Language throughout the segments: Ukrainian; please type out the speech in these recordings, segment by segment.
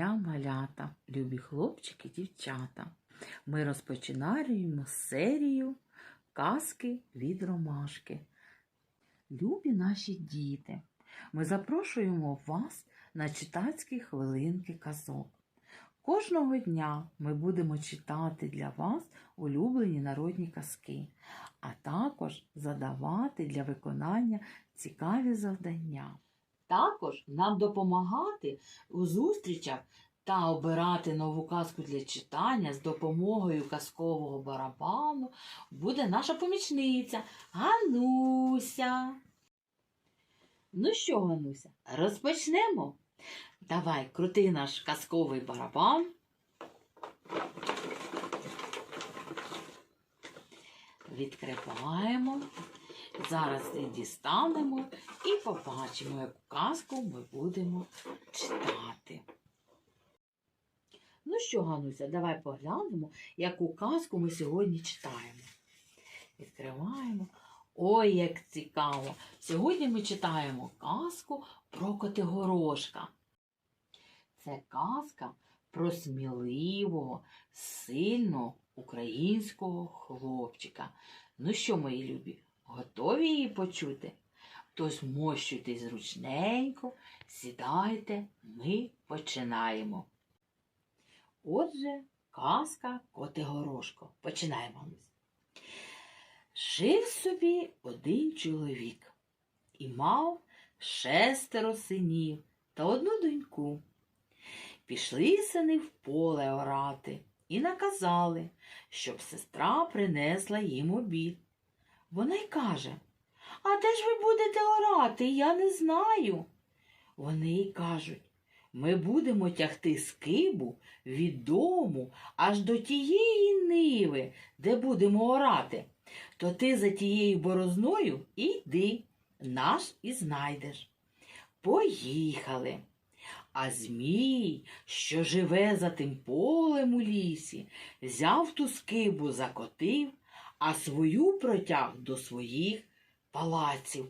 дня, малята, любі хлопчики, дівчата. Ми розпочинаємо серію казки від ромашки. Любі наші діти, ми запрошуємо вас на читацькі хвилинки казок. Кожного дня ми будемо читати для вас улюблені народні казки, а також задавати для виконання цікаві завдання. Також нам допомагати у зустрічах та обирати нову казку для читання з допомогою казкового барабану буде наша помічниця Гануся. Ну що, Гануся, розпочнемо? Давай, крути наш казковий барабан. Відкриваємо. Зараз її дістанемо і побачимо, яку казку ми будемо читати. Ну що, Гануся, давай поглянемо, яку казку ми сьогодні читаємо. Відкриваємо. Ой, як цікаво! Сьогодні ми читаємо казку про Котигорошка. Це казка про сміливого, сильного українського хлопчика. Ну що, мої любі, готові її почути? Тож мощуйтесь зручненько, сідайте, ми починаємо. Отже, казка Котигорошко. Починаємо. Жив собі один чоловік і мав шестеро синів та одну доньку. Пішли сини в поле орати і наказали, щоб сестра принесла їм обід. Вона й каже, а де ж ви будете орати? Я не знаю. Вони й кажуть, ми будемо тягти скибу від дому аж до тієї ниви, де будемо орати. То ти за тією борозною іди, наш і знайдеш. Поїхали. А Змій, що живе за тим полем у лісі, взяв ту скибу, закотив, а свою протяг до своїх палаців.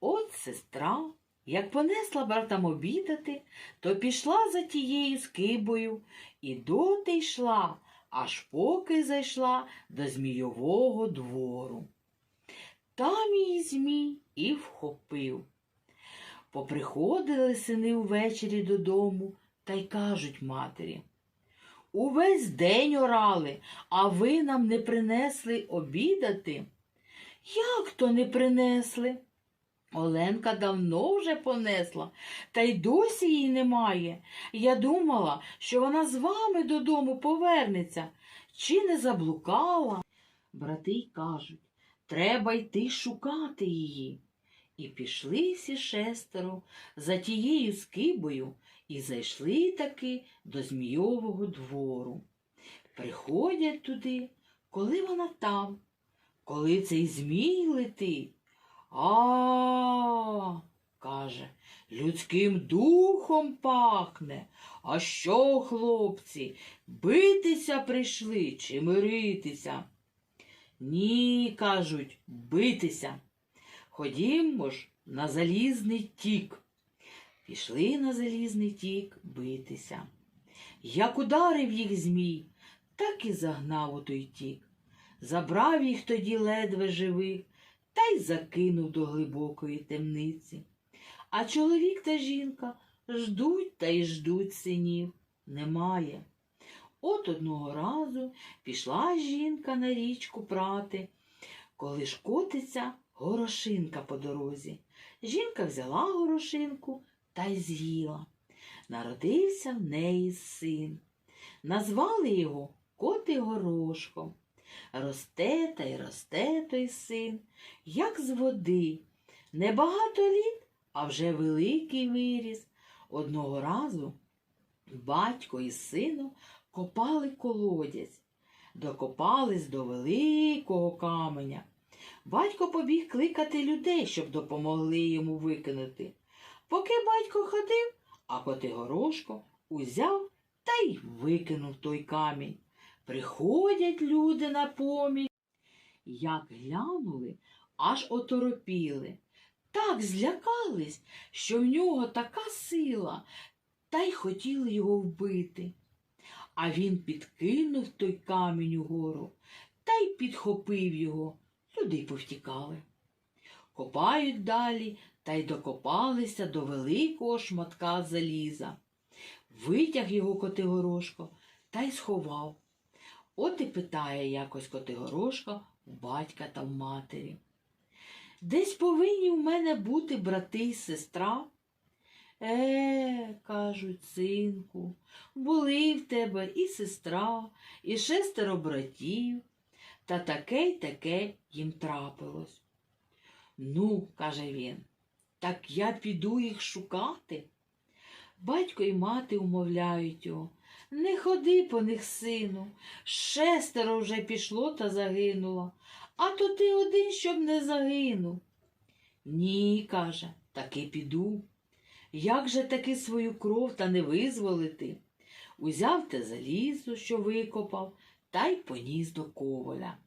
От сестра, як понесла братам обідати, то пішла за тією скибою і доти йшла, аж поки зайшла до змійового двору. Там її Змій і вхопив. Поприходили сини увечері додому та й кажуть матері. Увесь день орали, а ви нам не принесли обідати. Як то не принесли? Оленка давно вже понесла, та й досі її немає. Я думала, що вона з вами додому повернеться, чи не заблукала. Брати й кажуть, треба йти шукати її. І пішли всі шестеро за тією скибою і зайшли таки до Змійового двору. Приходять туди, коли вона там, коли цей змій летить. А, каже, людським духом пахне. А що, хлопці, битися прийшли чи миритися? Ні, кажуть, битися. Ходімо ж на залізний тік. Пішли на залізний тік битися. Як ударив їх змій, так і загнав у той тік. Забрав їх тоді ледве живих та й закинув до глибокої темниці. А чоловік та жінка ждуть та й ждуть синів. Немає. От одного разу пішла жінка на річку прати, коли ж котиться горошинка по дорозі. Жінка взяла горошинку та й з'їла. Народився в неї син. Назвали його Коти Горошком. Росте та й росте той син, як з води. Небагато літ, а вже великий виріс. Одного разу батько із сином копали колодязь, докопались до великого каменя. Батько побіг кликати людей, щоб допомогли йому викинути. Поки батько ходив, а Котигорошко узяв та й викинув той камінь. Приходять люди на поміч. Як глянули, аж оторопіли. Так злякались, що в нього така сила, та й хотіли його вбити. А він підкинув той камінь угору та й підхопив його. Люди повтікали. Копають далі та й докопалися до великого шматка заліза. Витяг його Котигорошко та й сховав. От і питає якось Котигорошко у батька та в матері. Десь повинні в мене бути брати й сестра. Е, кажуть, синку, були в тебе і сестра, і шестеро братів, та таке й таке їм трапилось. Ну, каже він, так я піду їх шукати. Батько й мати умовляють його. Не ходи по них, сину. Шестеро вже пішло та загинуло, а то ти один, щоб не загинув. Ні, каже, таки піду. Як же таки свою кров та не визволити? Узяв те залізо, що викопав, та й поніс до коваля.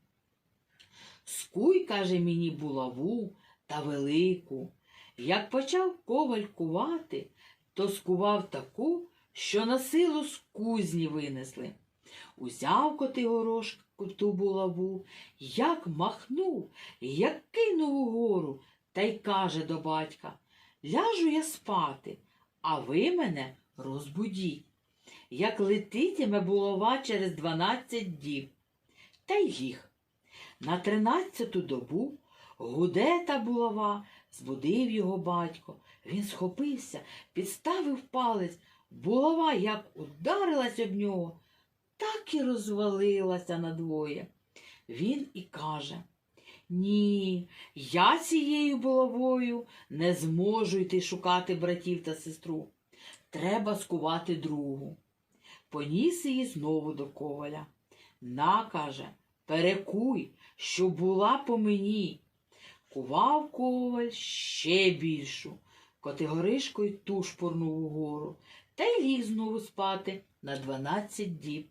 Скуй, каже мені, булаву та велику. Як почав коваль кувати, то скував таку, що на силу з кузні винесли. Узяв Котигорошку ту булаву, як махнув, як кинув угору, та й каже до батька Ляжу я спати, а ви мене розбудіть. Як летитиме булава через дванадцять діб. Та й ліг. На тринадцяту добу гуде та булава, збудив його батько. Він схопився, підставив палець. Булава як ударилась об нього, так і розвалилася надвоє. Він і каже Ні, я цією булавою не зможу йти шукати братів та сестру. Треба скувати другу. Поніс її знову до коваля. На, каже, перекуй, що була по мені. Кував коваль ще більшу. Котигоришкою ту шпурнув угору та й ліг знову спати на дванадцять діб.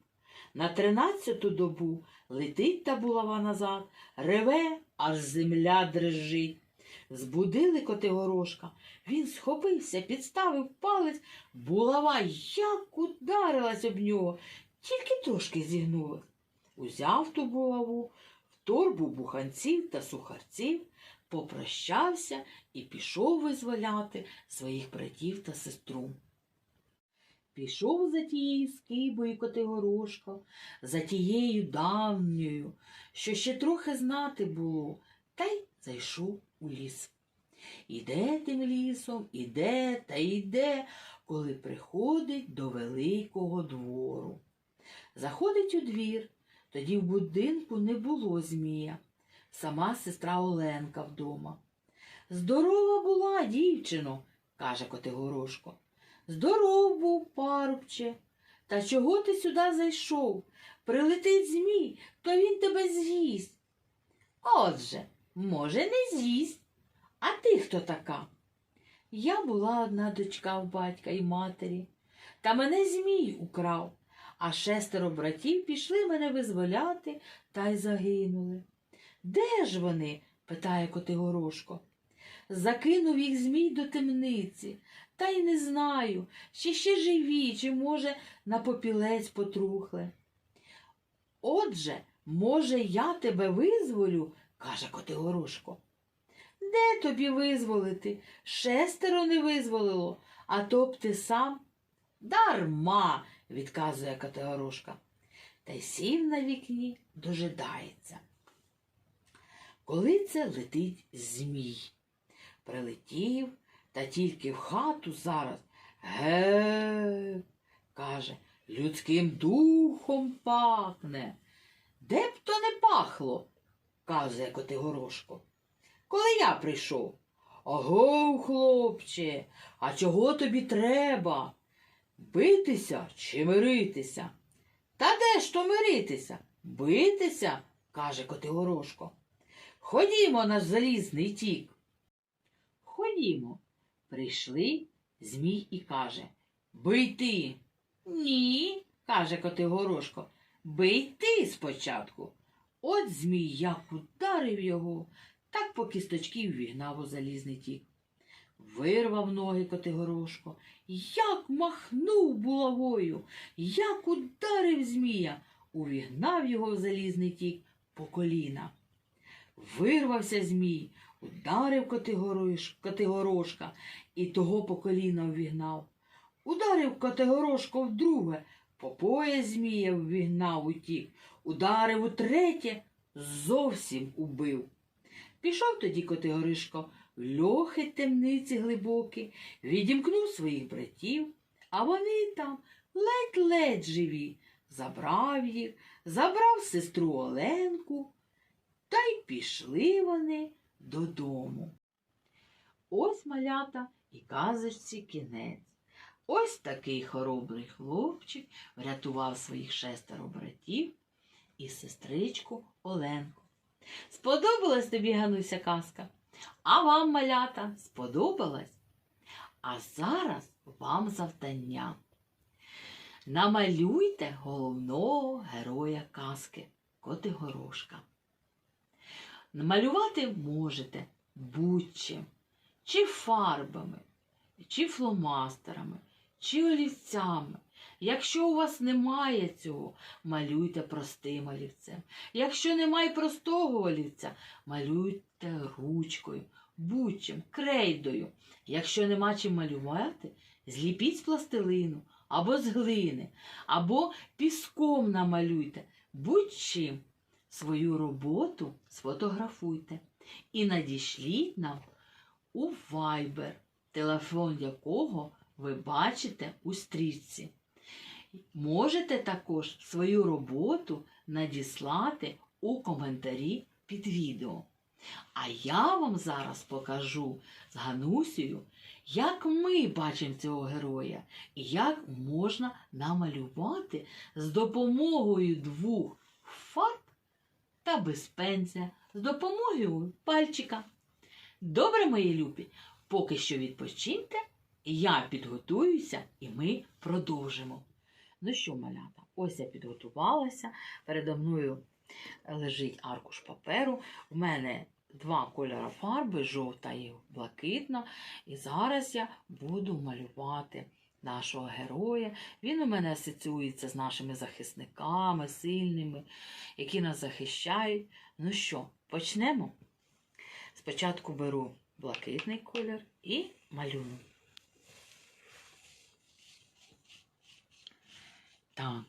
На тринадцяту добу летить та булава назад, реве, аж земля дрижить. Збудили Котигорошка. Він схопився, підставив палець, булава як ударилась об нього, тільки трошки зігнулась. Узяв ту булаву, в торбу буханців та сухарців, попрощався і пішов визволяти своїх братів та сестру. Пішов за тією скибою Котигорошка, за тією давньою, що ще трохи знати було, та й зайшов у ліс. Іде тим лісом, іде та йде, коли приходить до великого двору. Заходить у двір, тоді в будинку не було змія, сама сестра Оленка вдома. Здорова була, дівчино, каже Котигорошко. Здоров був, парубче. Та чого ти сюди зайшов? Прилетить змій, то він тебе з'їсть. Отже, може, не з'їсть. А ти хто така? Я була одна дочка в батька і матері, та мене змій украв, а шестеро братів пішли мене визволяти та й загинули. Де ж вони? питає Котигорошко. Закинув їх змій до темниці, та й не знаю, чи ще живі, чи, може, на попілець потрухли. Отже, може, я тебе визволю, каже Котигорошко. Де тобі визволити? Шестеро не визволило, а то б ти сам. Дарма, відказує Категорошка. Та й сів на вікні, дожидається. Коли це летить змій. Прилетів, та тільки в хату зараз. Ге, каже, людським духом пахне. Де б то не пахло, казує Котигорошко. Коли я прийшов. Ого, хлопче, а чого тобі треба? Битися чи миритися? Та де ж то миритися? Битися, каже Котигорошко. Ходімо наш залізний тік. Ходімо. Прийшли, Змій і каже Бий ти. Ні, каже Котигорошко. Бий ти спочатку. От Змій як ударив його, так по кісточки ввігнав у залізний вирвав ноги Котигорошко, як махнув булавою, як ударив змія, увігнав його в залізний тік по коліна. Вирвався змій, ударив Котигорошка і того по коліна ввігнав. Ударив Котигорошко вдруге, по пояс змія ввігнав утік, ударив утретє, зовсім убив. Пішов тоді Котигоришко в льохи темниці глибокі, відімкнув своїх братів, а вони там ледь-ледь живі. Забрав їх, забрав сестру Оленку, та й пішли вони додому. Ось малята і казочці кінець. Ось такий хоробрий хлопчик врятував своїх шестеро братів і сестричку Оленку. Сподобалась тобі, Гануся, казка? А вам, малята, сподобалась? А зараз вам завдання. Намалюйте головного героя казки Котигорошка. Намалювати можете будь-чим, чи фарбами, чи фломастерами, чи олівцями. Якщо у вас немає цього, малюйте простим олівцем. Якщо немає простого олівця, малюйте ручкою, будь-чим, крейдою. Якщо нема чим малювати, зліпіть з пластилину або з глини, або піском намалюйте. Будь-чим свою роботу сфотографуйте і надішліть нам у Viber, телефон якого ви бачите у стрічці. Можете також свою роботу надіслати у коментарі під відео. А я вам зараз покажу з Ганусею, як ми бачимо цього героя і як можна намалювати з допомогою двох фарб та без з допомогою пальчика. Добре, мої любі, поки що відпочиньте, я підготуюся і ми продовжимо. Ну що, малята, ось я підготувалася. Передо мною лежить аркуш паперу. У мене два кольори фарби, жовта і блакитна. І зараз я буду малювати нашого героя. Він у мене асоціюється з нашими захисниками, сильними, які нас захищають. Ну що, почнемо? Спочатку беру блакитний колір і малюю. Так,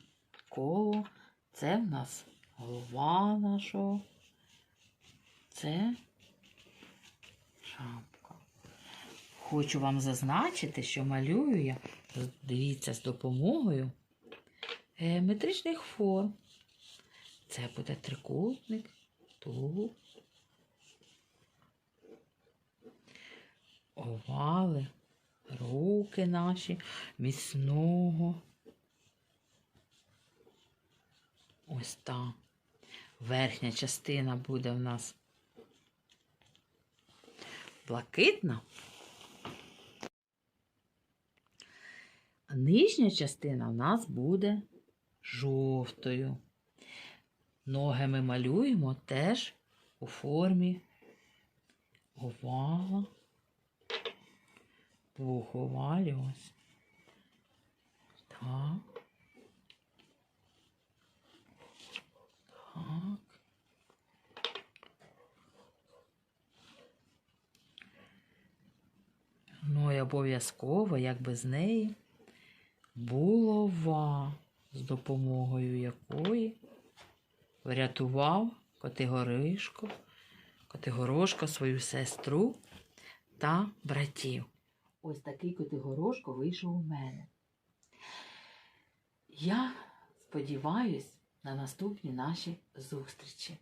коло це в нас голова нашого. Це шапка. Хочу вам зазначити, що малюю я, дивіться, з допомогою геометричних форм. Це буде трикутник, тулуб, овали, руки наші міцного. Ось так. Верхня частина буде в нас блакитна. А нижня частина в нас буде жовтою. Ноги ми малюємо теж у формі овала. Двох овалів ось. Так. Ну і обов'язково, як без неї, булава, з допомогою якої врятував Котигоришко, Котигорошко свою сестру та братів. Ось такий Котигорошко вийшов у мене. Я сподіваюсь на наступні наші зустрічі.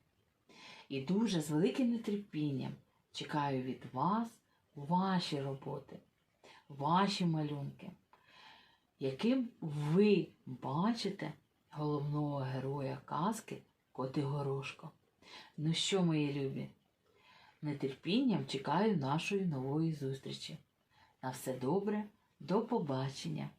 І дуже з великим нетерпінням чекаю від вас ваші роботи, ваші малюнки, яким ви бачите головного героя казки Котигорошко. Ну що, мої любі, нетерпінням чекаю нашої нової зустрічі. На все добре, до побачення!